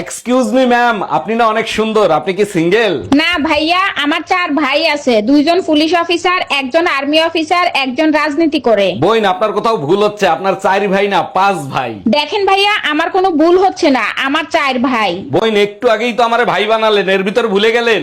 Excuse me ma'am আপনি না অনেক সুন্দর আপনি কি সিঙ্গেল না ভাইয়া আমার চার ভাই আছে। দুইজন পুলিশ অফিসার একজন আর্মি অফিসার একজন রাজনীতি করে। বইন আপনার কোথাও ভুল হচ্ছে আপনার চার ভাই না পাঁচ ভাই। দেখেন ভাইয়া আমার কোনো ভুল হচ্ছে না আমার চার ভাই। বইন একটু আগেই তো আমার ভাই বানালেন এর ভিতর ভুলে গেলেন।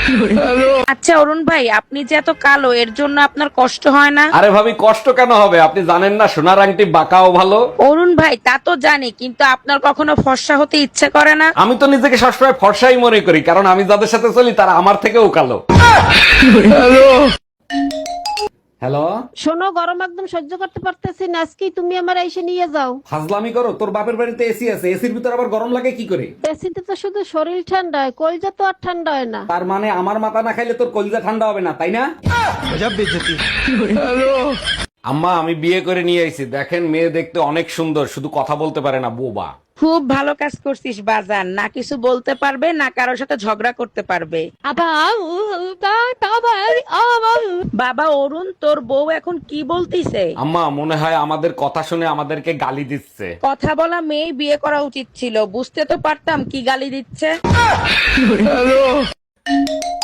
আচ্ছা অরুণ ভাই আপনি যে এত কালো এর জন্য আপনার কষ্ট হয় না? আরে ভাবি কষ্ট কেন হবে? আপনি জানেন না সোনার আংটি বাঁকাও ভালো। অরুণ ভাই তা তো জানি কিন্তু আপনার কখনো ফর্সা হতে ইচ্ছে করে না? আমি তো নিজেকে সবসময় ফর্সাই মনে করি কারণ আমি যাদের সাথে চলি তারা আমার থেকেও কালো। হ্যালো? শোনো গরম একদম সহ্য করতে পারতেছি না। আজকেই তুমি আমার এসে নিয়ে যাও। ফাজলামি করো তোর বাপের বাড়িতে এসি আছে এসির ভিতর আবার গরম লাগে কি করে? এসিতে তো শুধু শরীর ঠান্ডা হয় কলজা তো আর ঠান্ডা হয় না। তার মানে আমার মাথা না খাইলে তোর কলিজা ঠান্ডা হবে না তাই না? আম্মা আমি বিয়ে করে নিয়ে আইছি। দেখেন মেয়ে দেখতে অনেক সুন্দর শুধু কথা বলতে পারে না বোবা। খুব ভালো কাজ করছিস বাজার না কিছু বলতে পারবে না কারোর সাথে ঝগড়া করতে পারবে। বাবা অরুণ তোর বউ এখন কি বলতিছে? আম্মা মনে হয় আমাদের কথা শুনে আমাদেরকে গালি দিচ্ছে। কথা বলা মেয়ে বিয়ে করা উচিত ছিল। বুঝতে তো পারতাম কি গালি দিচ্ছে।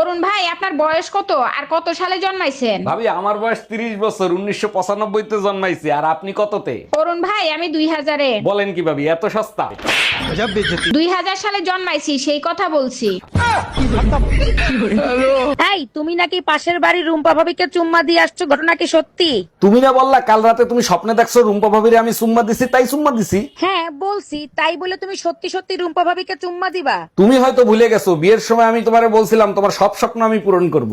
অরুণ ভাই আপনার বয়স কত? আর কত সালে জন্মাইছেন? ভাবি আমার বয়স তিরিশ বছর উনিশশো পঁচানব্বই তে জন্মাইছি আর আপনি কততে? অরুণ ভাই আমি 2000 এ বলেন কি ভাবি এত সস্তা? দুই হাজার সালে জন্মাইছি সেই কথা বলছি। এই তুমি নাকি পাশের বাড়ির রুম্পা ভাবিকে চুম্মা দিয়ে আসছো? ঘটনা কি সত্যি? তুমি না বললা কাল রাতে তুমি স্বপ্নে দেখছ রুম্পা ভাবিরে আমি চুম্মা দিছি তাই চুম্মা দিছি? হ্যাঁ বলছি তাই বলে তুমি সত্যি সত্যি রুম্পা ভাবিকে চুম্মা দিবা? তুমি হয়তো ভুলে গেছো বিয়ের সময় আমি তোমারে বলছিলাম তোমার সব স্বপ্ন আমি পূরণ করব।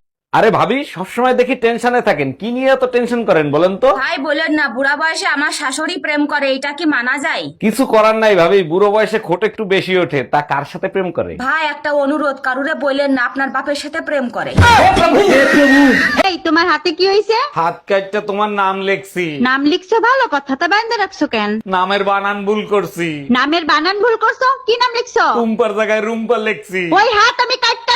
আরে ভাবি সবসময় দেখি টেনশনে থাকেন। কি নিয়ে এত টেনশন করেন বলেন তো? ভাই বলেন না বুড়া বয়সে আমার শাশুড়ি প্রেম করে এটা কি মানা যায়? কিছু করার নাই ভাবি বুড়ো বয়সে খোট একটু বেশি ওঠে তা কার সাথে প্রেম করে? ভাই একটা অনুরোধ কারুরে বললেন না আপনার বাপের সাথে প্রেম করে। এই তোমার হাতে কি হয়েছে হাত কাটটা তোমার নাম লেখছি। নাম লিখছো ভালো কথা তা বাইন্দা রাখছো কেন? নামের বানান ভুল করছি। নামের বানান ভুল করছ? কি নাম লিখছো? রুম্পার জায়গায় রুম্পা লেখছি। ওই হাত আমি কাটটা